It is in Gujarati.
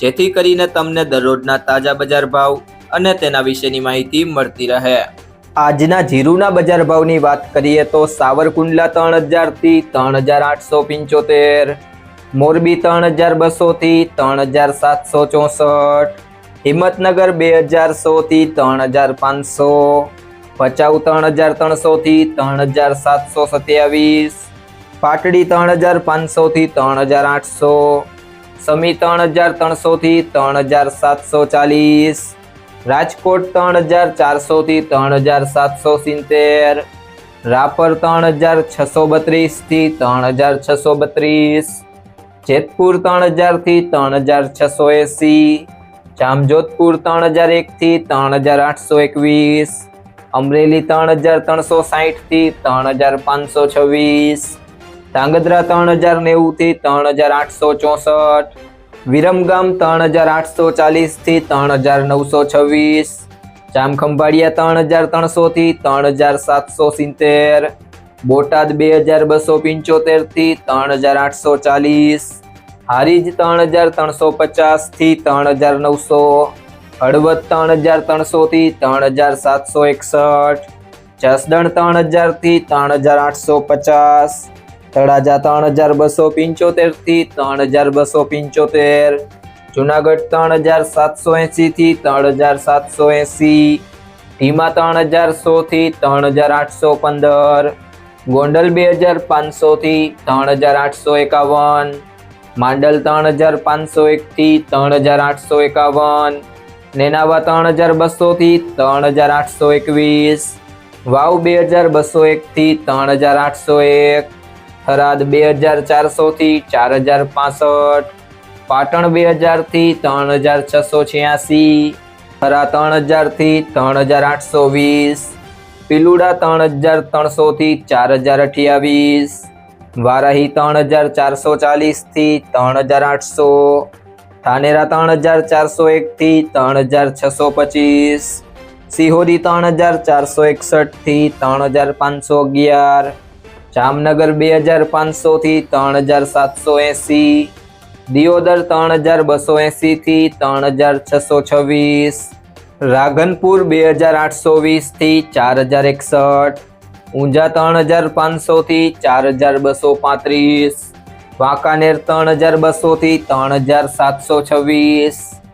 જેથી કરીને તમને દરરોજના તાજા બજાર ભાવ અને તેના વિશેની માહિતી મળતી રહે. આજના જીરુના બજાર ભાવની વાત કરીએ તો સાવરકુંડલા ત્રણ હજારથી ત્રણ હજાર આઠસો પંચોતેર, મોરબી ત્રણ હજાર બસોથી ત્રણ હજાર સાતસો ચોસઠ, હિંમતનગર બે હજાર સોથી ત્રણ હજાર પાંચસો, ભચાઉ ત્રણ હજાર ત્રણસોથી ત્રણ હજાર સાતસો સત્યાવીસ, પાટડી ત્રણ હજાર પાંચસોથી ત્રણ હજાર આઠસો સમી ત્રણ હજાર ત્રણસોથી ત્રણ હજાર સાતસો ચાલીસ રાજકોટ ત્રણ હજાર ચારસોથી ત્રણ હજાર સાતસો સિત્તેર રાપર ત્રણ હજાર છસો બત્રીસથી ત્રણ હજાર છસો બત્રીસ જેતપુર ત્રણ હજારથી ત્રણ હજાર છસો એંસી જામજોધપુર ત્રણ હજાર એકથી ત્રણ હજાર આઠસો એકવીસ અમરેલી ત્રણ હજાર ત્રણસો સાહીઠથી ત્રણ હજાર પાંચસો છવ્વીસ ધાંગધ્રા ત્રણ હજાર નેવુંથી ત્રણ હજાર આઠસો ચોસઠ. વિરમગામ ત્રણ હજાર આઠસો ચાલીસથી ત્રણ હજાર નવસો છવ્વીસ. જામખંભાળિયા ત્રણ હજાર ત્રણસોથી ત્રણ હજાર સાતસો સિત્તેર. બોટાદ બે હજાર બસો પંચોતેરથી ત્રણ હજાર આઠસો ચાલીસ. હારીજ ત્રણ હજાર ત્રણસો પચાસથી ત્રણ હજાર નવસો. હળવદ ત્રણ હજાર ત્રણસોથી ત્રણ હજાર સાતસો એકસઠ. જસદણ ત્રણ હજારથી ત્રણ હજાર આઠસો પચાસ. તળાજા ત્રણ હજાર બસો પંચોતેરથી ત્રણ હજાર બસો પંચોતેર. જુનાગઢ ત્રણ હજાર સાતસો એંસીથી ત્રણ હજાર સાતસો એંસી. ધીમા ત્રણ હજાર સોથી ત્રણ હજાર આઠસો પંદર. ગોંડલ બે હજાર પાંચસોથી ત્રણ હજાર આઠસો એકાવન. માંડલ ત્રણ હજાર પાંચસો એકથી ત્રણ હજાર આઠસો એકાવન. નેનાવા ત્રણ હજાર બસોથી ત્રણ હજાર આઠસો એકવીસ. વાવ બે હજાર બસો એકથી ત્રણ હજાર આઠસો એક. થરાદ બે હજાર ચારસોથી ચાર હજાર પાસઠ, પાટણ બે હજારથી ત્રણ હજાર છસો છ્યાસી, થરા ત્રણ હજારથી ત્રણ હજાર આઠસો વીસ, પિલુડા ત્રણ હજાર ત્રણસોથી ચાર હજાર અઠ્યાવીસ, વારાહી ત્રણ હજાર ચારસો ચાલીસથી ત્રણ હજાર આઠસો, ધાનેરા ત્રણ હજાર ચારસો એકથી ત્રણ હજાર છસો પચીસ, સિહોરી ત્રણ હજાર ચારસો એકસઠથી ત્રણ હજાર પાંચસો અગિયાર જામનગર બે હજાર પાંચસોથી ત્રણ હજાર સાતસો એંસી, દિયોદર ત્રણ હજાર બસો એંસીથી ત્રણ હજાર છસો છવ્વીસ રાધનપુર બે હજાર આઠસો વીસથી ચાર હજાર એકસઠ, ઊંઝા ત્રણ હજાર પાંચસોથી ચાર હજાર બસો પાંત્રીસ, વાંકાનેર ત્રણ હજાર બસોથી ત્રણ હજાર સાતસો છવ્વીસ